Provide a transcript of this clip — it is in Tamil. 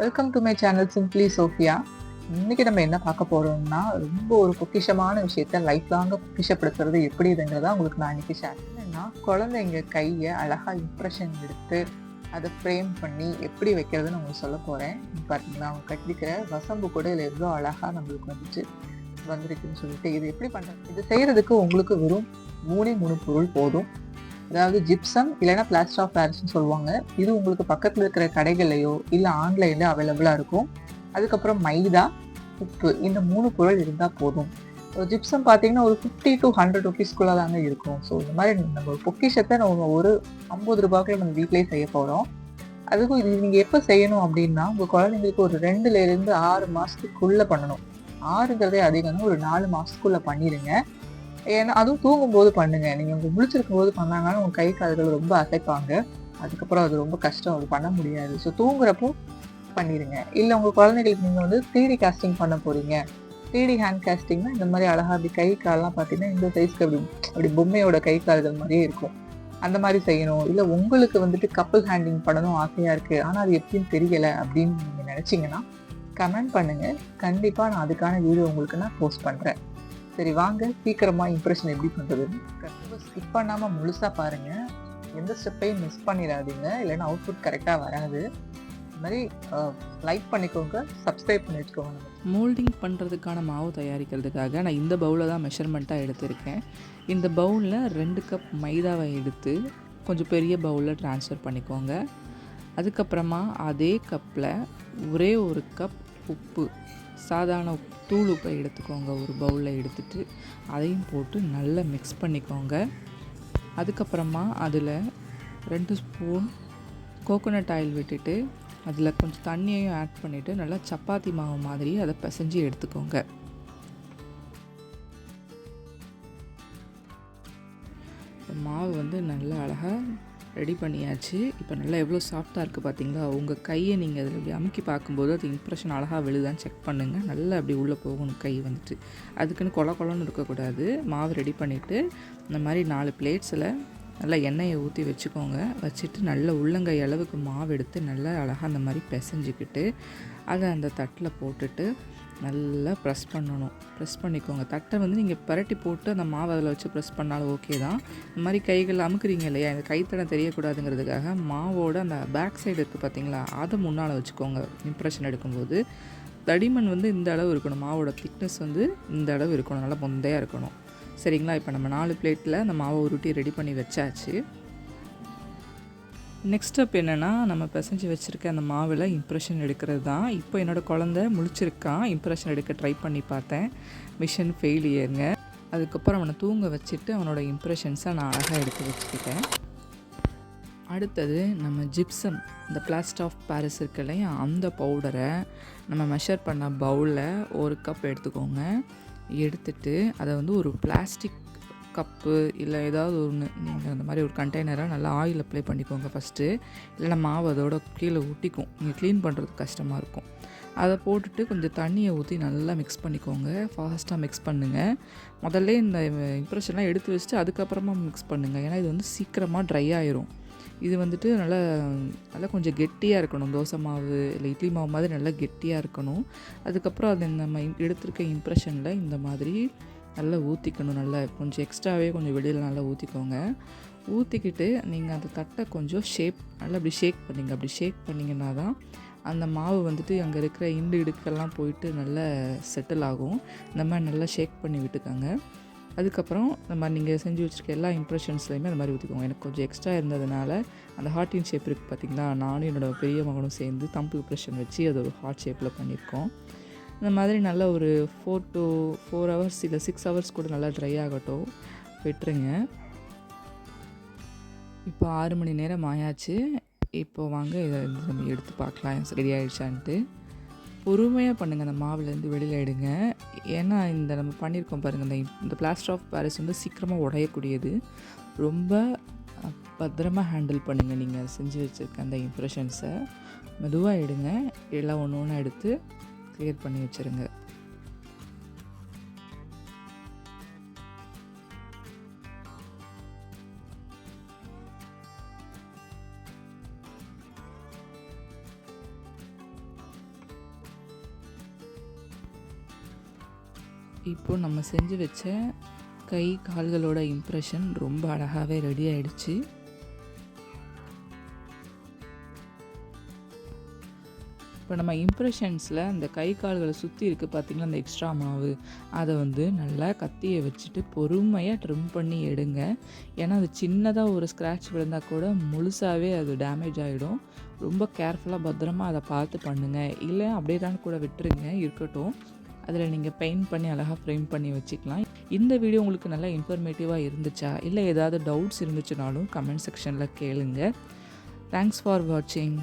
Welcome to my channel simply Sophia இன்னைக்கு நம்ம என்ன பார்க்க போறோம்னா ரொம்ப ஒரு பொக்கிஷமான விஷயத்த லைஃப் லாங்க பொக்கிஷப்படுத்துறது எப்படிங்கிறத உங்களுக்கு நான் இன்னைக்கு ஷேர் பண்ணேன்னா குழந்தைங்க கையை அழகா இம்ப்ரெஷன் எடுத்து அதை ஃப்ரேம் பண்ணி எப்படி வைக்கிறதுன்னு உங்களுக்கு சொல்ல போறேன். பார்த்தீங்களா அவங்க கட்டிக்கிற வசம்பு கூட இதில் எவ்வளோ அழகா நம்மளுக்கு வந்துச்சு வந்திருக்குன்னு சொல்லிட்டு இது எப்படி பண்ணுறது இது செய்கிறதுக்கு உங்களுக்கு வெறும் மூணே மூணு பொருள் போதும். அதாவது ஜிப்சம் இல்லைன்னா பிளாஸ்டர் ஆஃப் பாரிஸ்னு சொல்லுவாங்க. இது உங்களுக்கு பக்கத்தில் இருக்கிற கடைகள்லையோ இல்லை ஆன்லைனில் அவைலபிளாக இருக்கும். அதுக்கப்புறம் மைதா உப்பு இந்த மூணு பொருள் இருந்தால் போதும். ஜிப்சம் பார்த்தீங்கன்னா ஒரு ஃபிஃப்டி டு ஹண்ட்ரட் ருபீஸ்க்குள்ளே தாங்க இருக்கும். ஸோ இந்த மாதிரி நம்ம பொக்கிஷத்தை நம்ம ஒரு ஐம்பது ரூபாய்க்குள்ள நம்ம வீட்டிலேயே செய்ய போகிறோம் அதுக்கும் இது நீங்கள் எப்போ செய்யணும் அப்படின்னா உங்கள் குழந்தைங்களுக்கு ஒரு ரெண்டுலேருந்து ஆறு மாதத்துக்குள்ளே பண்ணணும். ஆறுங்கிறதே அதிகம் ஒரு நாலு மாதத்துக்குள்ளே பண்ணிடுங்க ஏன்னா அதுவும் தூங்கும்போது பண்ணுங்க. நீங்கள் உங்கள் முழிச்சிருக்கும் போது பண்ணாங்கன்னா உங்கள் கை கால்கள் ரொம்ப அசைப்பாங்க. அதுக்கப்புறம் அது ரொம்ப கஷ்டம். அது பண்ண முடியாது. ஸோ தூங்குறப்போ பண்ணிடுங்க இல்லை உங்கள் குழந்தைகளுக்கு நீங்கள் வந்து த்ரீடி காஸ்டிங் பண்ண போகிறீங்க த்ரீடி ஹேண்ட் காஸ்டிங்னா இந்த மாதிரி அழகாக அப்படி கை கால்லாம் பார்த்தீங்கன்னா இந்த சைஸ்க்கு அப்படி அப்படி பொம்மையோட கை கால்கள் மாதிரியே இருக்கும். அந்த மாதிரி செய்யணும். இல்லை உங்களுக்கு வந்துட்டு கப்பல் ஹேண்டிங் பண்ணணும் ஆசையாக இருக்குது ஆனால் அது எப்படின்னு தெரியலை அப்படின்னு நீங்கள் நினச்சிங்கன்னா கமெண்ட் பண்ணுங்கள் கண்டிப்பாக நான் அதுக்கான வீடியோ உங்களுக்கு நான் போஸ்ட் பண்ணுறேன் சரி வாங்க. சீக்கிரமாக இம்ப்ரெஷன் எப்படி பண்றதுன்னு ஸ்கிப் பண்ணாமல் முழுசாக பாருங்கள் எந்த ஸ்டெப்பையும் மிஸ் பண்ணிடாதீங்க. இல்லைன்னா அவுட்புட் கரெக்டாக வராது. இந்த மாதிரி லைக் பண்ணிக்கோங்க. சப்ஸ்கிரைப் பண்ணி வச்சுக்கோங்க மோல்டிங் பண்ணுறதுக்கான மாவு தயாரிக்கிறதுக்காக நான் இந்த பவுலில் தான் மெஷர்மெண்ட்டாக எடுத்திருக்கேன். இந்த பவுலில் ரெண்டு கப் மைதாவை எடுத்து கொஞ்சம் பெரிய பவுலில் ட்ரான்ஸ்ஃபர் பண்ணிக்கோங்க. அதுக்கப்புறமா அதே கப்பில் ஒரே ஒரு கப் உப்பு சாதாரண தூள் உப்பை எடுத்துக்கோங்க. ஒரு பவுலில் எடுத்துட்டு அதையும் போட்டு நல்லா மிக்ஸ் பண்ணிக்கோங்க. அதுக்கப்புறமா அதில் ரெண்டு ஸ்பூன் கோகோனட் ஆயில் விட்டுட்டு அதில் கொஞ்சம் தண்ணியையும் ஆட் பண்ணிவிட்டு நல்லா சப்பாத்தி மாவு மாதிரி அதை பிசைஞ்சு எடுத்துக்கோங்க. மாவு வந்து நல்லா அழகாக ரெடி பண்ணியாச்சு. இப்போ நல்லா எவ்வளோ சாஃப்டாக இருக்குது பார்த்தீங்களா உங்கள் கையை நீங்கள் அதில் இப்படி அமுக்கி பார்க்கும்போது அது இம்ப்ரெஷன் அழகாக விழுதான்னு செக் பண்ணுங்கள் நல்லா அப்படி உள்ளே போகணும் கை வந்துட்டு. அதுக்குன்னு கொல கொலன்னு இருக்கக்கூடாது. மாவு ரெடி பண்ணிவிட்டு இந்த மாதிரி நாலு பிளேட்ஸில் நல்லா எண்ணெயை ஊற்றி வச்சுக்கோங்க. வச்சுட்டு நல்ல உள்ளங்கை அளவுக்கு மாவு எடுத்து நல்லா அழகாக அந்த மாதிரி பிசைஞ்சிக்கிட்டு அதை அந்த தட்டில் போட்டுட்டு நல்லா ப்ரெஸ் பண்ணணும். ப்ரெஸ் பண்ணிக்கோங்க. தட்டை வந்து நீங்கள் பரட்டி போட்டு அந்த மாவு அதில் வச்சு ப்ரெஸ் பண்ணாலும் ஓகே தான். இந்த மாதிரி கைகள் அமுக்குறீங்க இல்லையா? இந்த கைத்தடம் தெரியக்கூடாதுங்கிறதுக்காக மாவோட அந்த பேக் சைடு இருக்குது பார்த்தீங்களா அதை முன்னால் வச்சுக்கோங்க. இம்ப்ரெஷன் எடுக்கும்போது. தடிமன் வந்து இந்த அளவு இருக்கணும். மாவோட திக்னஸ் வந்து இந்த அளவு இருக்கணும். நல்லா பொந்தையாக இருக்கணும். சரிங்களா? இப்போ நம்ம நாலு பிளேட்டில் அந்த மாவை உருட்டி ரெடி பண்ணி வச்சாச்சு. நெக்ஸ்ட் ஸ்டெப் என்னென்னா நம்ம பிசைஞ்சு வச்சுருக்க அந்த மாவில் இம்ப்ரெஷன் எடுக்கிறது தான். இப்போ என்னோடய குழந்த முழிச்சிருக்கான் இம்ப்ரெஷன் எடுக்க ட்ரை பண்ணி பார்த்தேன். மிஷன் ஃபெயிலியருங்க அதுக்கப்புறம் அவனை தூங்க வச்சுட்டு அவனோட இம்ப்ரெஷன்ஸை நான் அழகாக எடுத்து வச்சுக்கிட்டேன். அடுத்தது நம்ம ஜிப்சம் இந்த பிளாஸ்ட் ஆஃப் பாரிஸ் இருக்கு இல்லையா? அந்த பவுடரை நம்ம மெஷர் பண்ண பவுலில் ஒரு கப் எடுத்துக்கோங்க. எடுத்துட்டு அதை வந்து ஒரு பிளாஸ்டிக் கப்பு இல்லை ஏதாவது ஒன்று நீங்கள் அந்த மாதிரி ஒரு கண்டெய்னராக நல்லா ஆயில் அப்ளை பண்ணிக்கோங்க ஃபஸ்ட்டு இல்லைன்னா மாவு அதோட கீழே ஊட்டிக்கும் நீங்கள் க்ளீன் பண்ணுறது கஷ்டமாக இருக்கும். அதை போட்டுட்டு கொஞ்சம் தண்ணியை ஊற்றி நல்லா மிக்ஸ் பண்ணிக்கோங்க. ஃபாஸ்ட்டாக மிக்ஸ் பண்ணுங்கள் முதல்ல இந்த இம்ப்ரெஷன்லாம் எடுத்து வச்சுட்டு அதுக்கப்புறமா மிக்ஸ் பண்ணுங்கள் ஏன்னா இது வந்து சீக்கிரமாக ட்ரை ஆயிரும். இது வந்துட்டு நல்லா நல்லா கொஞ்சம் கெட்டியாக இருக்கணும். தோசை மாவு இல்லை இட்லி மாவு மாதிரி நல்லா கெட்டியாக இருக்கணும். அதுக்கப்புறம் அது நம்ம எடுத்திருக்க இம்ப்ரெஷனில் இந்த மாதிரி நல்லா ஊற்றிக்கணும் நல்லா கொஞ்சம் எக்ஸ்ட்ராவே கொஞ்சம் வெளியில் நல்லா ஊற்றிக்கோங்க ஊற்றிக்கிட்டு நீங்கள் அந்த தட்டை கொஞ்சம் ஷேப் நல்லா அப்படி ஷேக் பண்ணிங்க. அப்படி ஷேக் பண்ணிங்கன்னா தான் அந்த மாவு வந்துட்டு அங்கே இருக்கிற இண்டு இடுக்கெல்லாம் போயிட்டு நல்லா செட்டில் ஆகும். இந்த மாதிரி நல்லா ஷேக் பண்ணி விட்டுக்கோங்க. அதுக்கப்புறம் இந்த மாதிரி நீங்கள் செஞ்சு வச்சுருக்க எல்லா இம்ப்ரெஷன்ஸ்லையுமே அந்த மாதிரி ஊற்றிக்கோங்க எனக்கு கொஞ்சம் எக்ஸ்ட்ரா இருந்ததுனால அந்த ஹார்ட்டின் ஷேப் இருக்குது பார்த்தீங்களா நானும் என்னோடய பெரிய மகனும் சேர்ந்து தம்பு இம்ப்ரெஷன் வச்சு அது ஒரு ஹார்ட் ஷேப்பில் பண்ணியிருக்கோம். இந்த மாதிரி நல்ல ஒரு ஃபோர் டு ஃபோர் ஹவர்ஸ் இல்லை சிக்ஸ் ஹவர்ஸ் கூட நல்லா ட்ரை ஆகட்டும். விட்டுருங்க. இப்போ ஆறு மணி நேரம் ஆயாச்சு. இப்போ வாங்க இதை வந்து நம்ம எடுத்து பார்க்கலாம். ரெடி ஆகிடுச்சான்ட்டு பொறுமையாக பண்ணுங்கள் அந்த மாவுலேருந்து வெளியில் எடுங்க. ஏன்னா இந்த நம்ம பண்ணியிருக்கோம் பாருங்கள் இந்த இந்த பிளாஸ்டர் ஆஃப் பாரிஸ் வந்து சீக்கிரமாக உடையக்கூடியது. ரொம்ப பத்திரமாக ஹேண்டில் பண்ணுங்கள் நீங்கள் செஞ்சு வச்சுருக்க அந்த இம்ப்ரெஷன்ஸை மெதுவாக எடுங்க எல்லாம் ஒன்று ஒன்றா எடுத்து க்ளியர் பண்ணி வச்சுருங்க. இப்போ நம்ம செஞ்சு வச்ச கை கால்களோட இம்ப்ரெஷன் ரொம்ப அழகாகவே ரெடி ஆயிடுச்சு. இப்போ நம்ம இம்ப்ரெஷன்ஸில் அந்த கை கால்களை சுற்றி இருக்குது பார்த்திங்களா அந்த எக்ஸ்ட்ரா மாவு அதை வந்து நல்லா கத்தியை வச்சுட்டு பொறுமையாக ட்ரிம் பண்ணி எடுங்க. ஏன்னா அது சின்னதாக ஒரு ஸ்க்ராட்ச் விழுந்தால் கூட முழுசாகவே அது டேமேஜ் ஆகிடும் ரொம்ப கேர்ஃபுல்லாக பத்திரமா அதை பார்த்து பண்ணுங்கள் இல்லை அப்படியே தான் கூட விட்டுருங்க. இருக்கட்டும். அதில் நீங்கள் பெயிண்ட் பண்ணி அழகாக ஃப்ரேம் பண்ணி வச்சுக்கலாம். இந்த வீடியோ உங்களுக்கு நல்லா இன்ஃபர்மேட்டிவாக இருந்துச்சா? இல்லை ஏதாவது டவுட்ஸ் இருந்துச்சுனாலும் கமெண்ட் செக்ஷனில் கேளுங்க. தேங்க்ஸ் ஃபார் வாட்சிங்